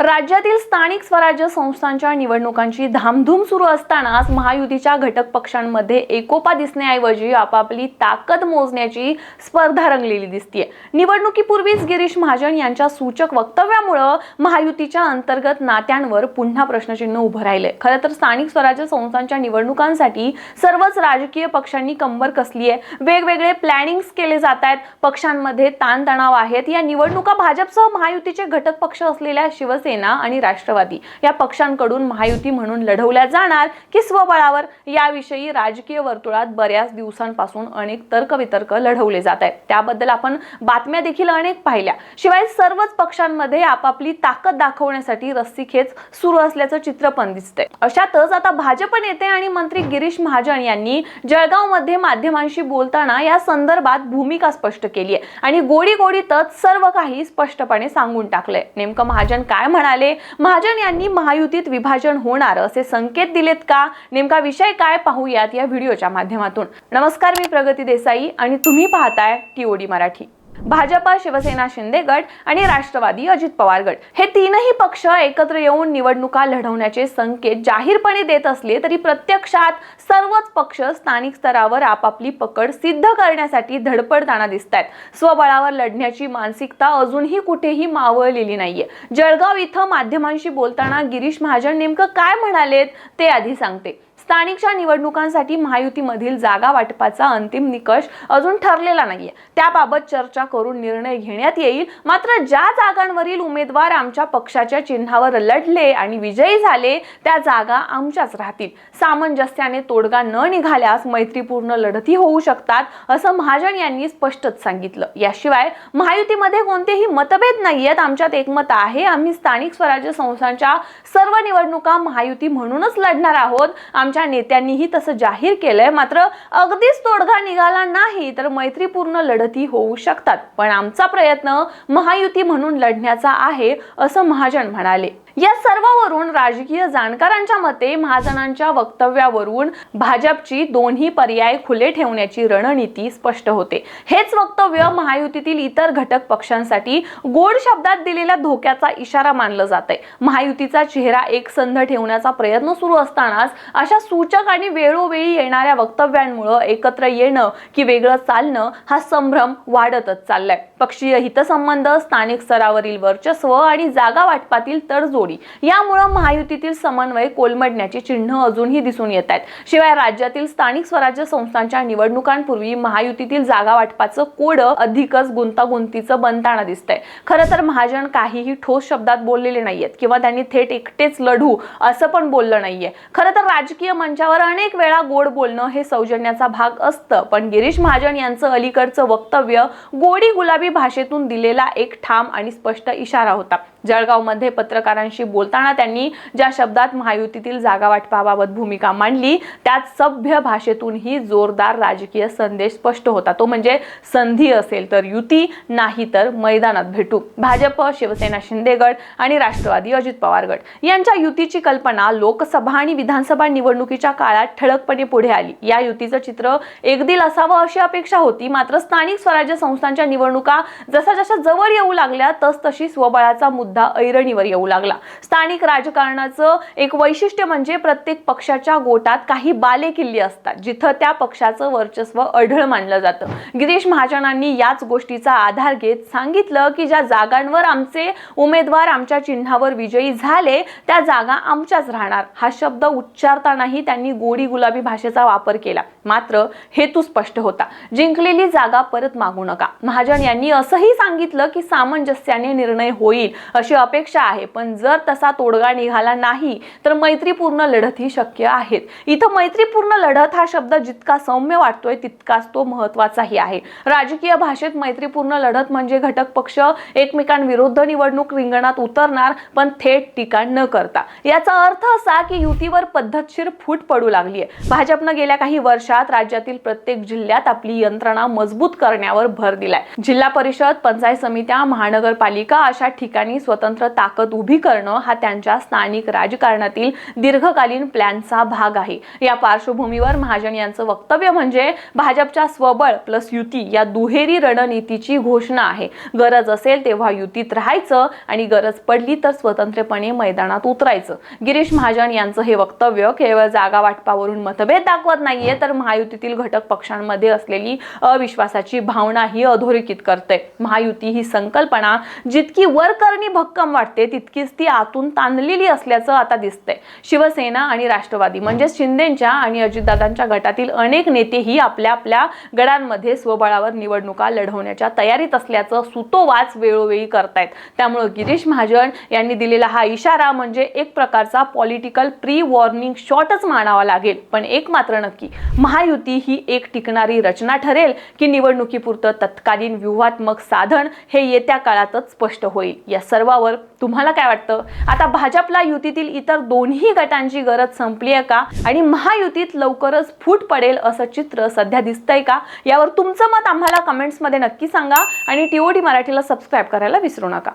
राज्यातील स्थानिक स्वराज्य संस्थांच्या निवडणुकांची धामधूम सुरू असतानाच महायुतीच्या घटक पक्षांमध्ये एकोपा दिसण्याऐवजी आपापली ताकद मोजण्याची स्पर्धा रंगलेली दिसतीये. निवडणुकीपूर्वीच गिरीश महाजन यांच्या सूचक वक्तव्यामुळं महायुतीच्या अंतर्गत नात्यांवर पुन्हा प्रश्नचिन्ह उभं राहिलंय. खरं तर स्थानिक स्वराज्य संस्थांच्या निवडणुकांसाठी सर्वच राजकीय पक्षांनी कंबर कसली आहे. वेगवेगळे प्लॅनिंग्स केले जात आहेत. पक्षांमध्ये ताणतणाव आहेत. या निवडणुका भाजपसह महायुतीचे घटक पक्ष असलेल्या शिवसेना आणि राष्ट्रवादी या पक्षांकडून महायुती म्हणून लढवल्या जाणार की स्वबळावर याविषयी राजकीय वर्तुळात बऱ्याच दिवसांपासून अनेक तर्कवितर्क लढवले जात आहेत. त्याबद्दल आपण बातम्या देखील अनेक पाहिल्या. शिवाय सर्वच पक्षांमध्ये आपापली ताकद दाखवण्यासाठी रस्सीखेच सुरू असल्याचं चित्र पण दिसतंय. अशातच आता भाजप नेते आणि मंत्री गिरीश महाजन यांनी जळगावमध्ये माध्यमांशी बोलताना या संदर्भात भूमिका स्पष्ट केली आहे आणि गोडी गोडीतच सर्व काही स्पष्टपणे सांगून टाकलंय. नेमकं महाजन काय म्हणाले महाजन यांनी महायुतीत विभाजन होणार असे संकेत दिलेत का? नेमका विषय काय पाहूयात या व्हिडिओच्या माध्यमातून. नमस्कार मी प्रगती देसाई आणि तुम्ही पाहताय टीओडी मराठी. भाजपा शिवसेना शिंदे गट आणि राष्ट्रवादी अजित पवार गट. हे तीनही पक्ष एकत्र येऊन निवडणुका लढवण्याचे संकेत जाहीरपणे देत असले तरी प्रत्यक्षात सर्वच पक्ष स्थानिक स्तरावर आपापली पकड सिद्ध करण्यासाठी धडपडताना दिसत आहेत स्वबळावर लढण्याची मानसिकता अजूनही कुठेही मावळलेली नाहीये. जळगाव इथं माध्यमांशी बोलताना गिरीश महाजन नेमकं काय म्हणालेत ते आधी सांगते. स्थानिकच्या निवडणुकांसाठी महायुतीमधील जागा वाटपाचा अंतिम निकष अजून ठरलेला नाहीये. त्याबाबत चर्चा करून निर्णय घेण्यात येईल. मात्र ज्या जागांवरील उमेदवार आमच्या पक्षाच्या चिन्हावर लढले आणि विजयी झाले त्या जागा आमच्याच राहतील. सामंजस्याने तोडगा न निघाल्यास मैत्रीपूर्ण लढती होऊ शकतात असं महाजन यांनी स्पष्टच सांगितलं. याशिवाय महायुतीमध्ये कोणतेही मतभेद नाहीयेत. आमच्यात एकमत आहे. आम्ही स्थानिक स्वराज्य संस्थांच्या सर्व निवडणुका महायुती म्हणूनच लढणार आहोत. आमच्या नेत्यांनीही तसं जाहीर केलंय. मात्र अगदीच तोडगा निघाला नाही तर मैत्रीपूर्ण लढती होऊ शकतात. पण आमचा प्रयत्न महायुती म्हणून लढण्याचा आहे असं महाजन म्हणाले. या सर्वावरून राजकीय जाणकारांच्या मते महाजनांच्या वक्तव्यावरून भाजपची दोन्ही पर्याय खुले ठेवण्याची रणनीती स्पष्ट होते. हेच वक्तव्य महायुतीतील इतर घटक पक्षांसाठी गोड शब्दात दिलेल्या धोक्याचा इशारा मानलं जात आहे महायुतीचा चेहरा एकसंध ठेवण्याचा प्रयत्न सुरू असतानाच अशा सूचक आणि वेळोवेळी येणाऱ्या वक्तव्यांमुळं एकत्र येणं की वेगळं चालणं हा संभ्रम वाढतच चाललाय. पक्षीय हितसंबंध स्थानिक स्तरावरील वर्चस्व आणि जागा वाटपातील तडजोडी यामुळं महायुतीतील समन्वय कोलमडण्याची चिन्ह अजूनही दिसून येत आहेत. शिवाय राज्यातील स्थानिक स्वराज्य संस्थांच्या निवडणुकांपूर्वी महायुतीतील जागा वाटपाचं कोड अधिकच गुंतागुंतीचं बनताना दिसतंय. खरं तर महाजन काहीही ठोस शब्दात बोललेले नाहीयेत किंवा त्यांनी थेट एकटेच लढू असं पण बोललं नाहीये. खरं तर राजकीय मंचावर अनेक वेळा गोड बोलणं हे सौजन्याचा भाग असतं. पण गिरीश महाजन यांचं अलीकडचं वक्तव्य गोडी गुलाबी भाषेतून दिलेला एक ठाम आणि स्पष्ट इशारा होता. जळगावमध्ये पत्रकारांशी बोलताना त्यांनी ज्या शब्दात महायुतीतील जागा वाटपाबाबत भूमिका मांडली त्यात सभ्य भाषेतूनही जोरदार राजकीय संदेश स्पष्ट होता. तो म्हणजे संधी असेल तर युती नाही तर मैदानात भेटू. भाजप शिवसेना शिंदे गट आणि राष्ट्रवादी अजित पवार गट. यांच्या युतीची कल्पना लोकसभा आणि विधानसभा निवडणुकीच्या काळात ठळकपणे पुढे आली. या युतीचं चित्र एकदिल असावं अशी अपेक्षा होती. मात्र स्थानिक स्वराज्य संस्थांच्या निवडणुका जसा जशा जवळ येऊ लागल्या तस तशी स्वबळाचा मुद्दा ऐरणीवर येऊ लागला. स्थानिक राजकारणाचं एक वैशिष्ट्य म्हणजे प्रत्येक पक्षाच्या गोटात काही बाले किल्ले असतात जिथं त्या पक्षाचं वर्चस्व अढळ मानलं जातं. गिरीश महाजनांनी याच गोष्टीचा आधार घेत सांगितलं की ज्या जागांवर आमचे उमेदवार आमच्या चिन्हावर विजयी झाले त्या जागा आमच्याच राहणार. हा शब्द उच्चारतानाही त्यांनी गोडी गुलाबी भाषेचा वापर केला. मात्र हेतू स्पष्ट होता. जिंकलेली जागा परत मागू नका. महाजन यांनी असंही सांगितलं की सामंजस्याने निर्णय होईल. अशी अपेक्षा आहे. पण जर तसा तोडगा निघाला नाही तर मैत्रीपूर्ण लढत ही शक्य आहेत. इथं मैत्रीपूर्ण लढत हा शब्द जितका सौम्य वाटतोय तितकाच तो महत्वाचाही आहे. राजकीय भाषेत मैत्रीपूर्ण लढत म्हणजे घटक पक्ष एकमेकांविरुद्ध निवडणूक रिंगणात उतरणार पण थेट टीका न करता. याचा अर्थ असा की युतीवर पद्धतशीर फूट पडू लागली आहे भाजपनं गेल्या काही वर्षात राज्यातील प्रत्येक जिल्ह्यात आपली यंत्रणा मजबूत करण्यावर भर दिलाय. जिल्हा परिषद पंचायत समित्या महानगरपालिका अशा ठिकाणी स्वतंत्र ताकद उभी करणं हा त्यांच्या स्थानिक राजकारणातील दीर्घकालीन प्लॅनचा भाग आहे. या पार्श्वभूमीवर महाजन यांचं वक्तव्य म्हणजे भाजपच्या स्वबळ प्लस युती या दुहेरी रणनीतीची घोषणा आहे. गरज असेल तेव्हा युतीत राहायचं आणि गरज पडली तर स्वतंत्रपणे मैदानात उतरायचं. गिरीश महाजन यांचं हे वक्तव्य केवळ जागा वाटपावरून मतभेद दाखवत नाहीये तर महायुतीतील घटक पक्षांमध्ये असलेली अविश्वासाची भावना ही अधोरेखित करते. महायुती ही संकल्पना जितकी वरकरणी भक्कम वाटते. तितकीच ती आतून ताणलेली असल्याचं आता दिसतंय. शिवसेना आणि राष्ट्रवादी म्हणजेच शिंदेच्या आणि अजितदादांच्या गटातील अनेक नेतेही आपल्या आपल्या गडांमध्ये स्वबळावर निवडणुका लढवण्याच्या तयारीत असल्याचं सुतोवाच वेळोवेळी करतायत. त्यामुळे गिरीश महाजन यांनी दिलेला हा इशारा म्हणजे एक प्रकारचा पॉलिटिकल प्री वॉर्निंग शॉटच मानावा लागेल. पण एक मात्र नक्की महायुती ही एक टिकणारी रचना ठरेल की निवडणुकीपुरतं तत्कालीन व्यूहात्मक साधन हे येत्या काळातच स्पष्ट होईल. या सर्व पर्वावर तुम्हाला काय वाटतं? आता भाजपला युतीतील इतर दोन्ही गटांची गरज संपली आहे का? आणि महायुतीत लवकरच फूट पडेल असं चित्र सध्या दिसतंय का? यावर तुमचं मत आम्हाला कमेंट्समध्ये नक्की सांगा आणि टीओडी मराठीला सबस्क्राईब करायला विसरू नका.